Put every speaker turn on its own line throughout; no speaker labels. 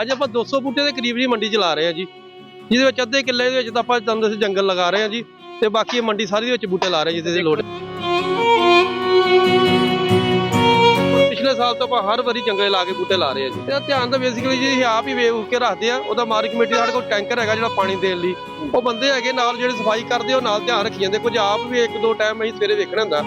ਅੱਜ ਆਪਾਂ 200 ਬੂਟੇ ਦੇ ਕਰੀਬ ਜੀ ਮੰਡੀ ਚਲਾ ਰਹੇ ਆ ਜੀ। ਜਿਹਦੇ ਵਿੱਚ ਅੱਧੇ ਕਿੱਲੇ ਦੇ ਵਿੱਚ ਤਾਂ ਆਪਾਂ ਦੰਦ ਸੇ ਜੰਗਲ ਲਗਾ ਰਹੇ ਆ ਜੀ ਤੇ ਬਾਕੀ ਮੰਡੀ ਸਾਰੀ ਦੇ ਵਿੱਚ ਬੂਟੇ ਲਾ ਰਹੇ ਜਿਹਦੇ ਦੀ ਲੋੜ ਪਿਛਲੇ ਸਾਲ ਤੋਂ ਆਪਾਂ ਹਰ ਵਾਰੀ ਜੰਗਲੇ ਲਾ ਕੇ ਬੂਟੇ ਲਾ ਰਹੇ ਆ ਜੀ। ਇਹਦਾ ਧਿਆਨ ਤਾਂ ਬੇਸਿਕਲੀ ਜੀ ਅਸੀਂ ਆਪ ਹੀ ਵੇਖ ਕੇ ਰੱਖਦੇ ਆ ਉਹਦਾ ਮਾਰਕ ਕਮੇਟੀ ਸਾਡੇ ਕੋਲ ਟੈਂਕਰ ਹੈਗਾ ਜਿਹੜਾ ਪਾਣੀ ਦੇਣ ਲਈ। ਉਹ ਬੰਦੇ ਹੈਗੇ ਨਾਲ ਜਿਹੜੇ ਸਫ਼ਾਈ ਕਰਦੇ ਉਹ ਨਾਲ ਧਿਆਨ ਰੱਖੀ ਜਾਂਦੇ ਕੁਝ ਆਪ ਵੀ ਇੱਕ ਦੋ ਟਾਈਮ ਅਸੀਂ ਸਵੇਰੇ ਵੇਖਣਾ ਹੁੰਦਾ।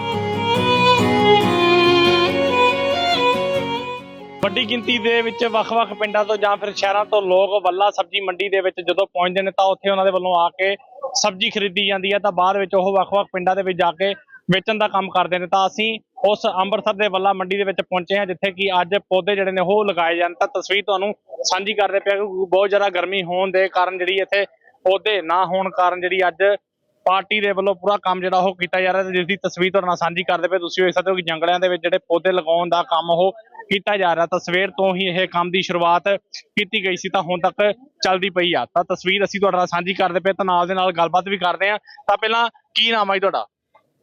ਵੱਡੀ ਗਿਣਤੀ ਦੇ ਵਿੱਚ ਵੱਖ-ਵੱਖ ਪਿੰਡਾਂ ਤੋਂ ਜਾਂ ਫਿਰ ਸ਼ਹਿਰਾਂ ਤੋਂ ਲੋਕ ਵੱਲਾ ਸਬਜ਼ੀ ਮੰਡੀ ਦੇ ਵਿੱਚ ਜਦੋਂ ਪਹੁੰਚਦੇ ਨੇ ਤਾਂ ਉੱਥੇ ਉਹਨਾਂ ਦੇ ਵੱਲੋਂ ਆ ਕੇ ਸਬਜ਼ੀ ਖਰੀਦੀ ਜਾਂਦੀ ਹੈ ਤਾਂ ਬਾਅਦ ਵਿੱਚ ਉਹ ਵੱਖ-ਵੱਖ ਪਿੰਡਾਂ ਦੇ ਵਿੱਚ ਜਾ ਕੇ ਵੇਚਣ ਦਾ ਕੰਮ ਕਰਦੇ ਨੇ। ਤਾਂ ਅਸੀਂ ਉਸ ਅੰਮ੍ਰਿਤਸਰ ਦੇ ਵੱਲਾ ਮੰਡੀ ਦੇ ਵਿੱਚ ਪਹੁੰਚੇ ਹਾਂ, ਜਿੱਥੇ ਕਿ ਅੱਜ ਪੌਦੇ ਜਿਹੜੇ ਨੇ ਉਹ ਲਗਾਏ ਜਾਣ। ਤਾਂ ਤਸਵੀਰ ਤੁਹਾਨੂੰ ਸਾਂਝੀ ਕਰਦੇ ਪਿਆ ਕਿ ਬਹੁਤ ਜ਼ਿਆਦਾ ਗਰਮੀ ਹੋਣ ਦੇ ਕਾਰਨ ਜਿਹੜੀ ਇੱਥੇ ਪੌਦੇ ਨਾ ਹੋਣ ਕਾਰਨ ਜਿਹੜੀ ਅੱਜ ਪਾਰਟੀ ਦੇ ਵੱਲੋਂ ਪੂਰਾ ਕੰਮ ਜਿਹੜਾ ਉਹ ਕੀਤਾ ਜਾ ਰਿਹਾ ਤੇ ਜਿਸ ਦੀ ਤਸਵੀਰ ਤੁਹਾਡੇ ਨਾਲ ਸਾਂਝੀ ਕਰਦੇ ਪਏ। ਤੁਸੀਂ ਵੇਖ ਸਕਦੇ ਹੋ ਕਿ ਜੰਗਲਿਆਂ ਦੇ ਵਿੱਚ ਜਿਹੜੇ ਪੌਦੇ ਲਗਾਉਣ ਦਾ ਕੰਮ ਉਹ ਕੀਤਾ ਜਾ ਰਿਹਾ ਤਾਂ ਸਵੇਰ ਤੋਂ ਹੀ ਇਹ ਕੰਮ ਦੀ ਸ਼ੁਰੂਆਤ ਕੀਤੀ ਗਈ ਸੀ ਤਾਂ ਹੁਣ ਤੱਕ ਚੱਲਦੀ ਪਈ ਆ। ਤਾਂ ਤਸਵੀਰ ਅਸੀਂ ਤੁਹਾਡੇ ਨਾਲ ਸਾਂਝੀ ਕਰਦੇ ਪਏ ਤਾਂ ਨਾਲ ਦੇ ਨਾਲ ਗੱਲਬਾਤ ਵੀ ਕਰਦੇ ਆ ਤਾਂ ਪਹਿਲਾਂ ਕੀ ਨਾਮ ਹੈ ਜੀ ਤੁਹਾਡਾ?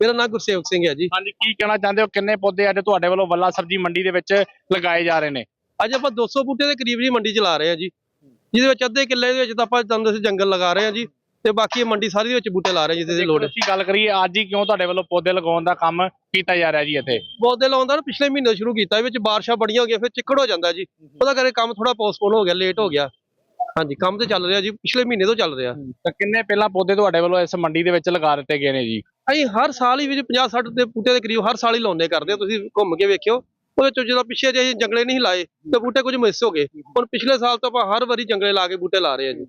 ਮੇਰਾ ਨਾਮ ਗੁਰਸੇਵਕ ਸਿੰਘ ਹੈ ਜੀ।
ਹਾਂਜੀ ਕੀ ਕਹਿਣਾ ਚਾਹੁੰਦੇ ਹੋ? ਕਿੰਨੇ ਪੌਦੇ ਅੱਜ ਤੁਹਾਡੇ ਵੱਲੋਂ ਵੱਲਾ ਸਬਜ਼ੀ ਮੰਡੀ ਦੇ ਵਿੱਚ ਲਗਾਏ ਜਾ ਰਹੇ ਨੇ?
ਅੱਜ ਆਪਾਂ 200 ਬੂਟੇ ਦੇ ਕਰੀਬ ਜੀ ਮੰਡੀ ਚਲਾ ਰਹੇ ਆ ਜੀ। ਜਿਹਦੇ ਵਿੱਚ ਅੱਧੇ ਕਿੱਲੇ ਦੇ ਵਿੱਚ ਤਾਂ ਆਪਾਂ ਦੰਦ ਸੇ ਜੰਗਲ ਲਗਾ ਰਹੇ ਆ ਜੀ। ਤੇ ਬਾਕੀ ਇਹ ਮੰਡੀ ਸਾਰੀ ਦੇ ਵਿੱਚ ਬੂਟੇ ਲਾ ਰਹੇ ਜਿਹਦੇ ਦੀ ਲੋੜ ਹੈ।
ਅਸੀਂ ਗੱਲ ਕਰੀਏ ਅੱਜ ਹੀ ਕਿਉਂ ਤੁਹਾਡੇ ਵੱਲੋਂ ਪੌਦੇ ਲਗਾਉਣ ਦਾ ਕੰਮ ਕੀਤਾ ਜਾ ਰਿਹਾ ਜੀ ਇੱਥੇ?
ਪੌਦੇ ਲਾਉਣ ਦਾ ਨਾ ਪਿਛਲੇ ਮਹੀਨੇ ਸ਼ੁਰੂ ਕੀਤਾ ਵਿੱਚ ਬਾਰਿਸ਼ਾਂ ਬੜੀਆਂ ਹੋ ਗਈਆਂ ਫਿਰ ਚਿੱਕੜ ਹੋ ਜਾਂਦਾ ਜੀ। ਉਹਦਾ ਕਰਕੇ ਕੰਮ ਥੋੜਾ ਪੋਸਟਪੋਨ ਹੋ ਗਿਆ ਲੇਟ ਹੋ ਗਿਆ। ਹਾਂਜੀ ਕੰਮ ਤੇ ਚੱਲ ਰਿਹਾ ਜੀ ਪਿਛਲੇ ਮਹੀਨੇ ਤੋਂ ਚੱਲ ਰਿਹਾ।
ਤਾਂ ਕਿੰਨੇ ਪਹਿਲਾਂ ਪੌਦੇ ਤੁਹਾਡੇ ਵੱਲੋਂ ਇਸ ਮੰਡੀ ਦੇ ਵਿੱਚ ਲਗਾ ਦਿੱਤੇ ਗਏ ਨੇ ਜੀ?
ਅਸੀਂ ਹਰ ਸਾਲ ਹੀ ਵਿੱਚ 50 60 ਦੇ ਬੂਟੇ ਦੇ ਕਰੀਬ ਹਰ ਸਾਲ ਹੀ ਲਾਉਂਦੇ ਕਰਦੇ ਆ ਤੁਸੀਂ ਘੁੰਮ ਕੇ ਵੇਖਿਓ। ਉਹਦੇ ਚੋਂ ਜਦੋਂ ਪਿੱਛੇ ਜੇ ਅਸੀਂ ਜੰਗਲੇ ਨਹੀਂ ਲਾਏ ਤੇ ਬੂਟੇ ਕੁਝ ਮਿਸ ਹੋ ਗਏ। ਹੁਣ ਪਿਛਲੇ ਸਾਲ ਤੋਂ ਆਪਾਂ ਹਰ ਵਾਰੀ ਜੰਗਲੇ ਲਾ ਕੇ ਬੂਟੇ ਲਾ ਰਹੇ ਆ ਜੀ।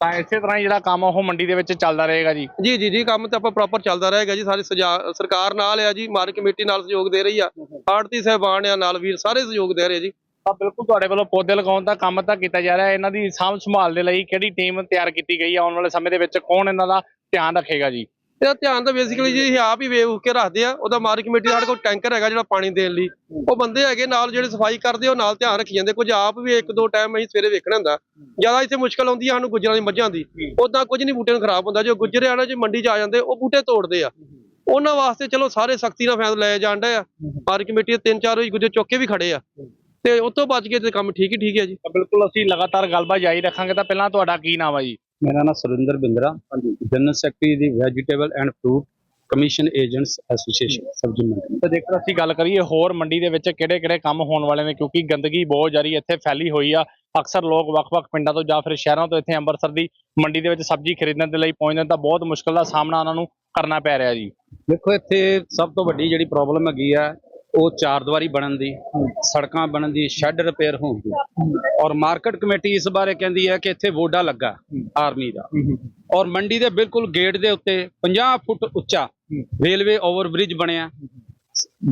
ਤਾਂ ਇਸੇ ਤਰ੍ਹਾਂ ਹੀ ਜਿਹੜਾ ਕੰਮ ਉਹ ਮੰਡੀ ਦੇ ਵਿੱਚ ਚੱਲਦਾ ਰਹੇਗਾ ਜੀ।
ਜੀ ਜੀ ਜੀ ਕੰਮ ਤੇ ਆਪਾਂ ਪ੍ਰੋਪਰ ਚੱਲਦਾ ਰਹੇਗਾ ਜੀ। ਸਾਰੀ ਸਜਾ- ਸਰਕਾਰ ਨਾਲ ਆ ਜੀ ਮਾਰਕ ਕਮੇਟੀ ਨਾਲ ਸਹਿਯੋਗ ਦੇ ਰਹੀ ਆ। ਆੜਤੀ ਸਹਿਬਾਨ ਆ ਨਾਲ ਵੀਰ ਸਾਰੇ ਸਹਿਯੋਗ ਦੇ ਰਹੇ ਜੀ।
ਤਾਂ ਬਿਲਕੁਲ ਤੁਹਾਡੇ ਵੱਲੋਂ ਪੌਦੇ ਲਗਾਉਣ ਦਾ ਕੰਮ ਤਾਂ ਕੀਤਾ ਜਾ ਰਿਹਾ। ਹੈ ਇਹਨਾਂ ਦੀ ਸਾਂਭ ਸੰਭਾਲ ਦੇ ਲਈ ਕਿਹੜੀ ਟੀਮ ਤਿਆਰ ਕੀਤੀ ਗਈ ਹੈ ਆਉਣ ਵਾਲੇ ਸਮੇਂ ਦੇ ਵਿੱਚ ਕੌਣ ਇਹਨਾਂ ਦਾ ਧਿਆਨ ਰੱਖੇਗਾ ਜੀ?
ਇਹਦਾ ਧਿਆਨ ਤਾਂ ਬੇਸਿਕਲੀ ਜੀ ਅਸੀਂ ਆਪ ਹੀ ਵੇਵ ਕੇ ਰੱਖਦੇ ਆ, ਉਹਦਾ ਮਾਰਕ ਕਮੇਟੀ ਸਾਡੇ ਕੋਲ ਟੈਂਕਰ ਹੈਗਾ ਜਿਹੜਾ ਪਾਣੀ ਦੇਣ ਲਈ। ਉਹ ਬੰਦੇ ਹੈਗੇ ਨਾਲ ਜਿਹੜੇ ਸਫ਼ਾਈ ਕਰਦੇ ਉਹ ਨਾਲ ਧਿਆਨ ਰੱਖੀ ਜਾਂਦੇ। ਕੁਝ ਆਪ ਵੀ ਇੱਕ ਦੋ ਟਾਈਮ ਅਸੀਂ ਸਵੇਰੇ ਵੇਖਣਾ ਹੁੰਦਾ। ਜ਼ਿਆਦਾ ਇੱਥੇ ਮੁਸ਼ਕਲ ਆਉਂਦੀ ਆ ਸਾਨੂੰ ਗੁੱਜਰਾਂ ਦੀ ਮੱਝਾਂ ਦੀ। ਉਦਾਂ ਕੁਝ ਨਹੀਂ ਬੂਟੇ ਨੂੰ ਖਰਾਬ ਹੁੰਦਾ। ਜੋ ਗੁੱਜਰ ਆਣਾ ਜੇ ਮੰਡੀ 'ਚ ਆ ਜਾਂਦੇ, ਉਹ ਬੂਟੇ ਤੋੜਦੇ ਆ। ਉਹਨਾਂ ਵਾਸਤੇ ਚਲੋ ਸਾਰੇ ਸਖਤੀ ਨਾਲ ਫੈਸਲਾ ਲਏ ਜਾਂਦੇ ਆ। ਮਾਰਕ ਕਮੇਟੀ ਦੇ ਤਿੰਨ ਚਾਰ ਹੋਈ ਗੁੱਜਰ ਚੁੱਕ ਕੇ ਵੀ ਖੜੇ ਆ। ਤੇ ਉਸ ਤੋਂ ਬਚ ਕੇ ਤੇ ਕੰਮ ਠੀਕ ਹੀ ਠੀਕ ਹੈ ਜੀ।
ਬਿਲਕੁਲ ਅਸੀਂ ਲਗਾਤਾਰ ਗੱਲਬਾਤ ਜਾਰੀ ਰੱਖਾਂਗੇ। ਤਾਂ ਪਹਿਲਾਂ ਤੁਹਾਡਾ ਕੀ ਨਾਮ ਹੈ ਜੀ?
ਮੇਰਾ ਨਾਮ Surinder Bindra general secretary the vegetable and fruit commission agents association ਸਬਜ਼ੀ ਮੰਡੀ।
ਤੇ ਜੇਕਰ ਅਸੀਂ ਗੱਲ ਕਰੀਏ ਹੋਰ ਮੰਡੀ ਦੇ ਵਿੱਚ ਕਿਹੜੇ-ਕਿਹੜੇ ਕੰਮ ਹੋਣ ਵਾਲੇ ਨੇ ਕਿਉਂਕਿ ਗੰਦਗੀ ਬਹੁਤ ਜਾਰੀ ਇੱਥੇ ਫੈਲੀ ਹੋਈ ਆ। ਅਕਸਰ ਲੋਕ ਵੱਖ-ਵੱਖ ਪਿੰਡਾਂ ਤੋਂ ਜਾਂ ਫਿਰ ਸ਼ਹਿਰਾਂ ਤੋਂ ਇੱਥੇ ਅੰਮ੍ਰਿਤਸਰ ਦੀ ਮੰਡੀ ਦੇ ਵਿੱਚ ਸਬਜ਼ੀ ਖਰੀਦਣ ਦੇ ਲਈ ਪਹੁੰਚਦੇ ਨੇ ਤਾਂ ਬਹੁਤ ਮੁਸ਼ਕਲ ਦਾ ਸਾਹਮਣਾ ਉਹਨਾਂ ਨੂੰ ਕਰਨਾ ਪੈ ਰਿਹਾ ਜੀ।
ਦੇਖੋ ਇੱਥੇ ਸਭ ਤੋਂ ਵੱਡੀ ਜਿਹੜੀ ਪ੍ਰੋਬਲਮ ਹੈਗੀ ਆ ਉਹ ਚਾਰ ਦੀਵਾਰੀ ਬਣਨ ਦੀ, ਸੜਕਾਂ ਬਣਨ ਦੀ ਸ਼ੈੱਡ ਰਿਪੇਅਰ ਹੋਣ ਦੀ। ਔਰ ਮਾਰਕੀਟ ਕਮੇਟੀ ਇਸ ਬਾਰੇ ਕਹਿੰਦੀ ਹੈ ਕਿ ਇੱਥੇ ਵੋਡਾ ਲੱਗਾ ਆਰਮੀ ਦਾ। ਔਰ ਮੰਡੀ ਦੇ ਬਿਲਕੁਲ ਗੇਟ ਦੇ ਉੱਤੇ 50 ਫੁੱਟ ਉੱਚਾ ਰੇਲਵੇ ਓਵਰਬ੍ਰਿਜ ਬਣਿਆ।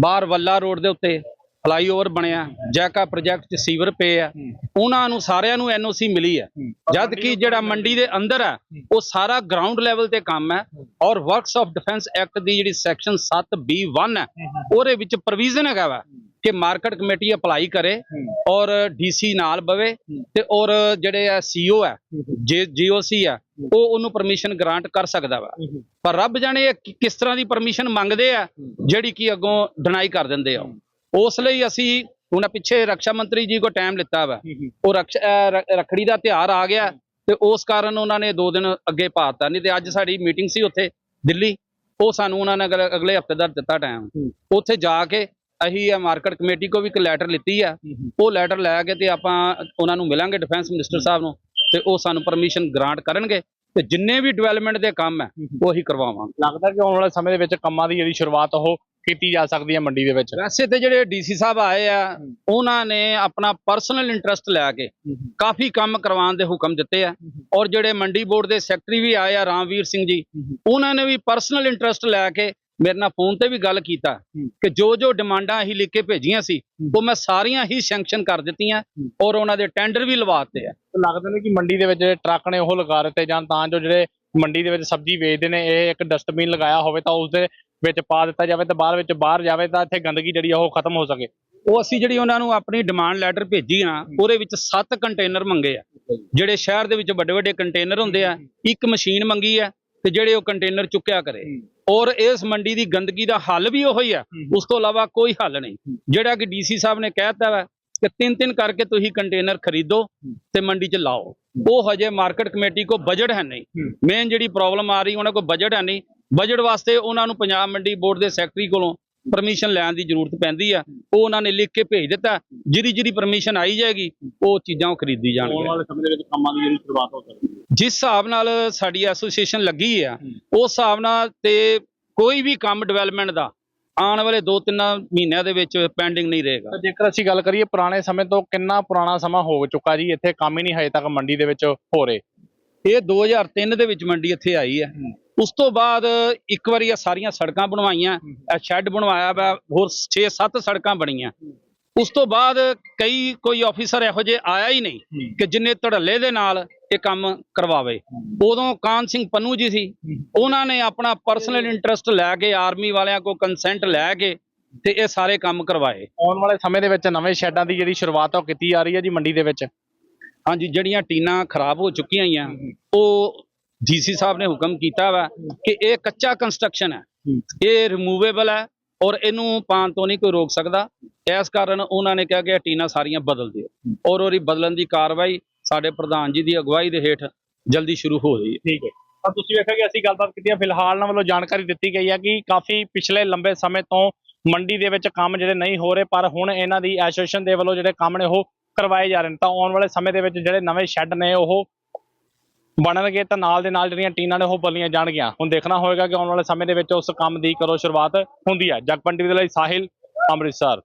ਬਾਹਰ ਵੱਲਾ ਰੋਡ ਦੇ ਉੱਤੇ ਫਲਾਈਓਵਰ ਬਣਿਆ ਜੈਕਾ ਪ੍ਰੋਜੈਕਟ 'ਚ ਸੀਵਰ ਪਏ ਆ। ਉਹਨਾਂ ਨੂੰ ਸਾਰਿਆਂ ਨੂੰ ਐਨਓਸੀ ਮਿਲੀ ਹੈ। ਜਦ ਕਿ ਜਿਹੜਾ ਮੰਡੀ ਦੇ ਅੰਦਰ ਹੈ। ਉਹ ਸਾਰਾ ਗਰਾਊਂਡ ਲੈਵਲ ਤੇ ਕੰਮ ਹੈ। ਔਰ ਵਰਕਸ ਆਫ ਡਿਫੈਂਸ ਐਕਟ ਦੀ ਜਿਹੜੀ ਸੈਕਸ਼ਨ 7B1 ਹੈ ਉਹਦੇ ਵਿੱਚ ਪ੍ਰੋਵੀਜ਼ਨ ਹੈਗਾ ਵਾ ਕਿ ਮਾਰਕੀਟ ਕਮੇਟੀ ਅਪਲਾਈ ਕਰੇ ਔਰ ਡੀਸੀ ਨਾਲ ਬਵੇ ਤੇ ਔਰ ਜਿਹੜੇ ਆ ਸੀਓ ਹੈ ਜੇ ਜੀਓਸੀ ਹੈ। ਉਹ ਉਹਨੂੰ ਪਰਮਿਸ਼ਨ ਗ੍ਰਾਂਟ ਕਰ ਸਕਦਾ ਵਾ। ਪਰ ਰੱਬ ਜਾਣੇ ਕਿਸ ਤਰ੍ਹਾਂ ਦੀ ਪਰਮਿਸ਼ਨ ਮੰਗਦੇ ਆ ਜਿਹੜੀ ਕਿ ਅੱਗੋਂ ਡਿਨਾਈ ਕਰ ਦਿੰਦੇ ਆ। ਉਸ ਲਈ ਅਸੀਂ ਹੁਣ ਪਿੱਛੇ ਰੱਖਿਆ ਮੰਤਰੀ ਜੀ ਕੋ ਟਾਈਮ ਲਿੱਤਾ ਵਾ। ਉਹ ਰੱਖੜੀ ਦਾ ਤਿਉਹਾਰ ਆ ਗਿਆ ਤੇ ਉਸ ਕਾਰਨ ਉਹਨਾਂ ਨੇ ਦੋ ਦਿਨ ਅੱਗੇ ਪਾਤਾ। ਨਹੀਂ ਤੇ ਅੱਜ ਸਾਡੀ ਮੀਟਿੰਗ ਸੀ ਉੱਥੇ ਦਿੱਲੀ। ਉਹ ਸਾਨੂੰ ਉਹਨਾਂ ਨੇ ਅਗਲੇ- ਹਫ਼ਤੇ ਦਾ ਦਿੱਤਾ ਟਾਈਮ ਉੱਥੇ ਜਾ ਕੇ ਅਸੀਂ ਆ ਮਾਰਕੀਟ ਕਮੇਟੀ ਕੋ ਵੀ ਇੱਕ ਲੈਟਰ ਲਿੱਤੀ ਆ। ਉਹ ਲੈਟਰ ਲੈ ਕੇ ਤੇ ਆਪਾਂ ਉਹਨਾਂ ਨੂੰ ਮਿਲਾਂਗੇ ਡਿਫੈਂਸ ਮਿਨਿਸਟਰ ਸਾਹਿਬ ਨੂੰ ਤੇ ਉਹ ਸਾਨੂੰ ਪਰਮਿਸ਼ਨ ਗ੍ਰਾਂਟ ਕਰਨਗੇ ਤੇ ਜਿੰਨੇ ਵੀ ਡਿਵੈਲਪਮੈਂਟ ਦੇ ਕੰਮ ਹੈ। ਉਹ ਅਸੀਂ ਕਰਵਾਵਾਂਗੇ।
ਲੱਗਦਾ ਕਿ ਆਉਣ ਵਾਲੇ ਸਮੇਂ ਦੇ ਵਿੱਚ ਕੰਮਾਂ ਦੀ ਜਿਹੜੀ ਸ਼ੁਰੂਆਤ ਉਹ ਕੀਤੀ ਜਾ ਸਕਦੀ ਹੈ ਮੰਡੀ ਦੇ ਵਿੱਚ।
ਵੈਸੇ ਤੇ ਜਿਹੜੇ ਡੀਸੀ ਸਾਹਿਬ ਆਏ ਆ, ਉਹਨਾਂ ਨੇ ਆਪਣਾ ਪਰਸਨਲ ਇੰਟਰਸਟ ਲੈ ਕੇ ਕਾਫੀ ਕੰਮ ਕਰਵਾਉਣ ਦੇ ਹੁਕਮ ਦਿੱਤੇ ਆ। ਔਰ ਜਿਹੜੇ ਮੰਡੀ ਬੋਰਡ ਦੇ ਸੈਕਟਰੀ ਵੀ ਆਏ ਆ, ਰਾਮਵੀਰ ਸਿੰਘ ਜੀ, ਉਹਨਾਂ ਨੇ ਵੀ ਪਰਸਨਲ ਇੰਟਰਸਟ ਲੈ ਕੇ ਮੇਰੇ ਨਾਲ ਫੋਨ ਤੇ ਵੀ ਗੱਲ ਕੀਤਾ ਕਿ ਜੋ ਜੋ ਡਿਮਾਂਡਾਂ ਅਸੀਂ ਲਿਖ ਕੇ ਭੇਜੀਆਂ ਸੀ, ਉਹ ਮੈਂ ਸਾਰੀਆਂ ਹੀ ਸੈਂਕਸ਼ਨ ਕਰ ਦਿੱਤੀਆਂ ਔਰ ਉਹਨਾਂ ਦੇ ਟੈਂਡਰ ਵੀ ਲਵਾਤੇ ਆ।
ਤੇ ਲੱਗਦਾ ਨੇ ਕਿ ਮੰਡੀ ਦੇ ਵਿੱਚ ਜਿਹੜੇ ਟਰੱਕ ਨੇ ਉਹ ਲਗਾ ਦਿੱਤੇ ਜਾਣ, ਤਾਂ ਜੋ ਜਿਹੜੇ ਮੰਡੀ ਦੇ ਵਿੱਚ ਸਬਜ਼ੀ ਵੇਚਦੇ ਨੇ, ਇਹ ਇੱਕ ਡਸਟਬਿਨ ਲਗਾਇਆ ਹੋਵੇ ਤਾਂ ਉਸ ਦੇ ਵਿੱਚ ਪਾ ਦਿੱਤਾ ਜਾਵੇ ਤੇ ਬਾਹਰ ਵਿੱਚ ਬਾਹਰ ਜਾਵੇ ਤਾਂ ਇੱਥੇ ਗੰਦਗੀ ਜਿਹੜੀ ਉਹ ਖਤਮ ਹੋ ਸਕੇ।
ਉਹ ਅਸੀਂ ਜਿਹੜੀ ਉਹਨਾਂ ਨੂੰ ਆਪਣੀ ਡਿਮਾਂਡ ਲੈਟਰ ਭੇਜੀ ਆ ਉਹਦੇ ਵਿੱਚ 7 ਕੰਟੇਨਰ ਮੰਗੇ ਆ। ਜਿਹੜੇ ਸ਼ਹਿਰ ਦੇ ਵਿੱਚ ਵੱਡੇ ਵੱਡੇ ਕੰਟੇਨਰ ਹੁੰਦੇ ਆ ਇੱਕ ਮਸ਼ੀਨ ਮੰਗੀ ਆ ਤੇ ਜਿਹੜੇ ਉਹ ਕੰਟੇਨਰ ਚੁੱਕਿਆ ਕਰੇ। ਔਰ ਇਸ ਮੰਡੀ ਦੀ ਗੰਦਗੀ ਦਾ ਹੱਲ ਵੀ ਉਹੀ ਆ। ਉਸ ਤੋਂ ਇਲਾਵਾ ਕੋਈ ਹੱਲ ਨਹੀਂ। ਜਿਹੜਾ ਕਿ ਡੀਸੀ ਸਾਹਿਬ ਨੇ ਕਹਿਤਾ ਵਾ ਕਿ ਤਿੰਨ ਤਿੰਨ ਕਰਕੇ ਤੁਸੀਂ ਕੰਟੇਨਰ ਖਰੀਦੋ ਤੇ ਮੰਡੀ 'ਚ ਲਾਓ। ਉਹ ਹਜੇ ਮਾਰਕੀਟ ਕਮੇਟੀ ਕੋ ਬਜਟ ਹੈ ਨਹੀਂ। ਮੇਨ ਜਿਹੜੀ ਪ੍ਰੋਬਲਮ ਆ ਰਹੀ ਉਹਨਾਂ ਕੋ ਬਜਟ ਹੈ ਨਹੀਂ। ਬਜਟ ਵਾਸਤੇ ਉਹਨਾਂ ਨੂੰ ਪੰਜਾਬ ਮੰਡੀ ਬੋਰਡ ਦੇ ਸੈਕਟਰੀ ਕੋਲੋਂ ਪਰਮਿਸ਼ਨ ਲੈਣ ਦੀ ਜ਼ਰੂਰਤ ਪੈਂਦੀ ਆ। ਉਹ ਉਹਨਾਂ ਨੇ ਲਿਖ ਕੇ ਭੇਜ ਦਿੱਤਾ। ਜਿਹੜੀ ਜਿਹੜੀ ਪਰਮਿਸ਼ਨ ਆਈ ਜਾਏਗੀ ਉਹ ਚੀਜ਼ਾਂ ਉਹ ਖਰੀਦੀ
ਆਉਣ
ਜਾਣਗੀਆਂ
ਵਾਲੇ ਸਮੇਂ ਦੇ ਵਿੱਚ ਕੰਮਾਂ ਦੀ ਜਿਹੜੀ ਸ਼ੁਰੂਆਤ ਹੋ ਸਕਦੀ ਹੈ।
ਜਿਸ ਹਿਸਾਬ ਨਾਲ ਸਾਡੀ ਐਸੋਸੀਏਸ਼ਨ ਲੱਗੀ ਆ ਉਸ ਹਿਸਾਬ ਨਾਲ ਤੇ ਕੋਈ ਵੀ ਕੰਮ ਡਿਵੈਲਪਮੈਂਟ ਦਾ ਆਉਣ ਵਾਲੇ 2-3 ਮਹੀਨਿਆਂ ਦੇ ਵਿੱਚ ਪੈਂਡਿੰਗ ਨਹੀਂ ਰਹੇਗਾ।
ਤਾਂ ਜੇਕਰ ਅਸੀਂ ਗੱਲ ਕਰੀਏ ਪੁਰਾਣੇ ਸਮੇਂ ਤੋਂ ਕਿੰਨਾ ਪੁਰਾਣਾ ਸਮਾਂ ਹੋ ਚੁੱਕਾ ਜੀ? ਇੱਥੇ ਕੰਮ ਹੀ ਨਹੀਂ ਹਜੇ ਤੱਕ ਮੰਡੀ ਦੇ ਵਿੱਚ ਹੋ ਰਹੇ।
ਇਹ 2003 ਦੇ ਵਿੱਚ ਮੰਡੀ ਇੱਥੇ ਆਈ ਹੈ। ਉਸ ਤੋਂ ਬਾਅਦ ਇੱਕ ਵਾਰੀ ਇਹ ਸਾਰੀਆਂ ਸੜਕਾਂ ਬਣਵਾਈਆਂ ਇਹ ਸ਼ੈੱਡ ਬਣਵਾਇਆ ਵਾ ਹੋਰ 6-7 ਸੜਕਾਂ ਬਣੀਆਂ। ਉਸ ਤੋਂ ਬਾਅਦ ਕਈ ਕੋਈ ਆਫੀਸਰ ਇਹੋ ਜਿਹੇ ਆਇਆ ਹੀ ਨਹੀਂ ਕਿ ਜਿੰਨੇ ਧੜੱਲੇ ਦੇ ਨਾਲ ਇਹ ਕੰਮ ਕਰਵਾਵੇ। ਉਦੋਂ ਕਾਨ ਸਿੰਘ ਪੰਨੂ ਜੀ ਸੀ। ਉਹਨਾਂ ਨੇ ਆਪਣਾ ਪਰਸਨਲ ਇੰਟਰਸਟ ਲੈ ਕੇ ਆਰਮੀ ਵਾਲਿਆਂ ਕੋ ਕੰਸੈਂਟ ਲੈ ਕੇ ਤੇ ਇਹ ਸਾਰੇ ਕੰਮ ਕਰਵਾਏ।
ਆਉਣ ਵਾਲੇ ਸਮੇਂ ਦੇ ਵਿੱਚ ਨਵੇਂ ਸ਼ੈੱਡਾਂ ਦੀ ਜਿਹੜੀ ਸ਼ੁਰੂਆਤ ਉਹ ਕੀਤੀ ਜਾ ਰਹੀ ਹੈ ਜੀ ਮੰਡੀ ਦੇ ਵਿੱਚ?
ਹਾਂਜੀ ਜਿਹੜੀਆਂ ਟੀਨਾਂ ਖਰਾਬ ਹੋ ਚੁੱਕੀਆਂ ਆ ਉਹ ਡੀਸੀ ਸਾਹਿਬ ਨੇ ਹੁਕਮ ਕੀਤਾ ਵਾ ਕਿ ਇਹ ਕੱਚਾ ਕੰਸਟਰਕਸ਼ਨ ਹੈ। ਇਹ ਰਿਮੂਵੇਬਲ ਹੈ ਔਰ ਇਹਨੂੰ ਪਾਣ ਤੋਂ ਨਹੀਂ ਕੋਈ ਰੋਕ ਸਕਦਾ। ਇਸ ਕਾਰਨ ਉਹਨਾਂ ਨੇ ਕਿਹਾ ਕਿ ਇਹ ਟੀਨਾਂ ਸਾਰੀਆਂ ਬਦਲ ਦਿਓ। ਔਰ ਉਹਦੀ ਬਦਲਣ ਦੀ ਕਾਰਵਾਈ ਸਾਡੇ ਪ੍ਰਧਾਨ ਜੀ ਦੀ ਅਗਵਾਈ ਦੇ ਹੇਠ ਜਲਦੀ ਸ਼ੁਰੂ ਹੋ ਰਹੀ ਹੈ।
ਠੀਕ ਹੈ। ਤਾਂ ਤੁਸੀਂ ਵੇਖਿਆ ਕਿ ਅਸੀਂ ਗੱਲਬਾਤ ਕੀਤੀ ਹੈ, ਫਿਲਹਾਲ ਇਹਨਾਂ ਵੱਲੋਂ ਜਾਣਕਾਰੀ ਦਿੱਤੀ ਗਈ ਹੈ ਕਿ ਕਾਫੀ ਪਿਛਲੇ ਲੰਬੇ ਸਮੇਂ ਤੋਂ ਮੰਡੀ ਦੇ ਵਿੱਚ ਕੰਮ ਜਿਹੜੇ ਨਹੀਂ ਹੋ ਰਹੇ, ਪਰ ਹੁਣ ਇਹਨਾਂ ਦੀ ਐਸੋਸੀਏਸ਼ਨ ਦੇ ਵੱਲੋਂ ਜਿਹੜੇ ਕੰਮ ਨੇ ਉਹ ਕਰਵਾਏ ਜਾ ਰਹੇ ਨੇ। ਤਾਂ ਆਉਣ ਵਾਲੇ ਸਮੇਂ ਦੇ ਵਿੱਚ ਜਿਹੜੇ ਨਵੇਂ ਸ਼ੈੱਡ ਨੇ, ਉਹ ਬਣਨਗੇ ਤਾਂ ਨਾਲ ਦੇ ਨਾਲ ਜਿਹੜੀਆਂ ਟੀਨਾਂ ਨੇ, ਉਹ ਬਲੀਆਂ ਜਾਣਗੀਆਂ। ਹੁਣ ਦੇਖਣਾ ਹੋਏਗਾ ਕਿ ਆਉਣ ਵਾਲੇ ਸਮੇਂ ਦੇ ਵਿੱਚ ਉਸ ਕੰਮ ਦੀ ਕਰੋ ਸ਼ੁਰੂਆਤ ਹੁੰਦੀ ਹੈ। ਜਗਪੰਡੀ ਦੇ ਲਈ ਸਾਹਿਲ, ਅੰਮ੍ਰਿਤਸਰ।